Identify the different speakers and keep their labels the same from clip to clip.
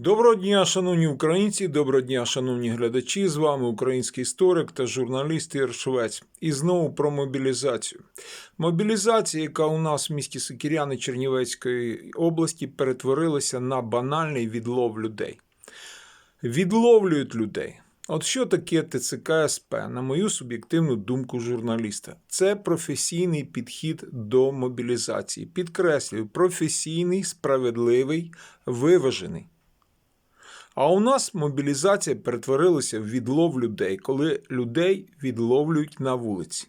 Speaker 1: Доброго дня, шановні українці, доброго дня, шановні глядачі. З вами український історик та журналіст Ігор Швець. І знову про мобілізацію. Мобілізація, яка у нас в місті Сокіряни Чернівецької області, перетворилася на банальний відлов людей. Відловлюють людей. От що таке ТЦК СП, на мою суб'єктивну думку журналіста, це професійний підхід до мобілізації. Підкреслюю, професійний, справедливий, виважений. А у нас мобілізація перетворилася в відлов людей, коли людей відловлюють на вулиці.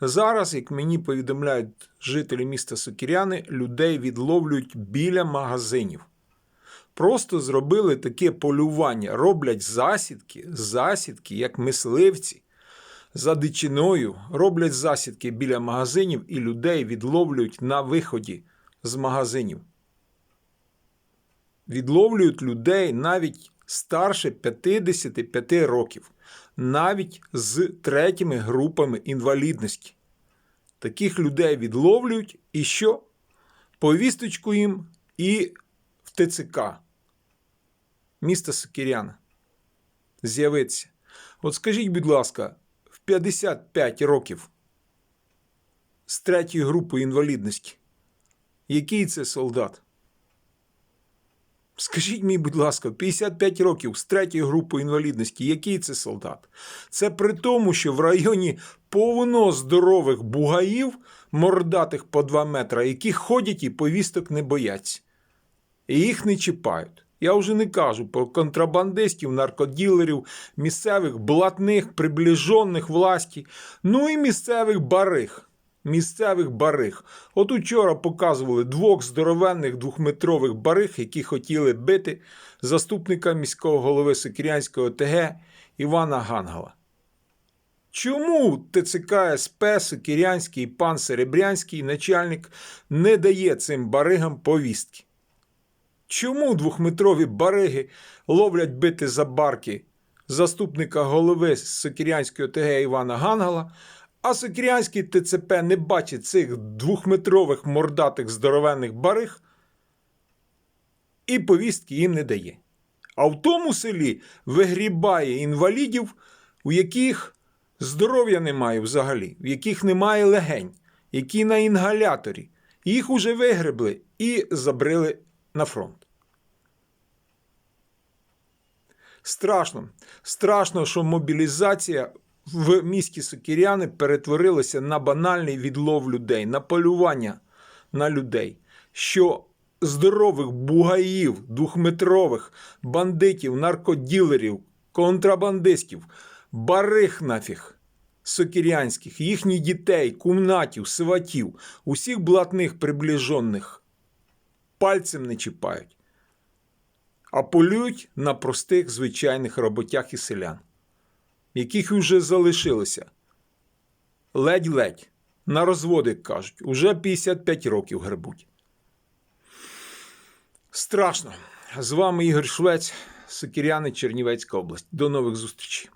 Speaker 1: Зараз, як мені повідомляють жителі міста Сокіряни, людей відловлюють біля магазинів. Просто зробили таке полювання, роблять засідки, засідки, як мисливці. За дичиною роблять засідки біля магазинів і людей відловлюють на виході з магазинів відловлюють людей навіть старше 55 років, навіть з третіми групами інвалідності. Таких людей відловлюють і що? Повісточку їм і в ТЦК міста Сокіряна. З'явиться. От скажіть, будь ласка, в 55 років з третьої групи інвалідності, який це солдат? Скажіть мені, будь ласка, 55 років з третьої групи інвалідності, який це солдат? Це при тому, що в районі повно здорових бугаїв, мордатих по 2 метри, які ходять і повісток не бояться. І їх не чіпають. Я вже не кажу про контрабандистів, наркоділерів, місцевих блатних, приближених власті, ну і місцевих барих місцевих бариг. От учора показували двох здоровенних двохметрових бариг, які хотіли бити заступника міського голови Сокірянського ОТГ Івана Гангала. Чому ТЦК СП Сокірянський пан Серебрянський начальник не дає цим баригам повістки? Чому двохметрові бариги ловлять бити за барки заступника голови Сокірянської ОТГ Івана Гангала, а Сокірянський ТЦП не бачить цих двохметрових мордатих здоровенних бариг і повістки їм не дає. А в тому селі вигрібає інвалідів, у яких здоров'я немає взагалі, в яких немає легень, які на інгаляторі. Їх уже вигребли і забрили на фронт. Страшно. Страшно, що мобілізація в місті Сокіряни перетворилося на банальний відлов людей, на полювання на людей, що здорових бугаїв, двохметрових бандитів, наркоділерів, контрабандистів, барих нафіг сокірянських, їхніх дітей, кумнатів, сватів, усіх блатних приближених пальцем не чіпають, а полюють на простих звичайних роботях і селян яких вже залишилося. Ледь-ледь. На розводи кажуть, уже 55 років гребуть. Страшно. З вами Ігор Швець, Сокіряни, Чернівецька область. До нових зустрічей.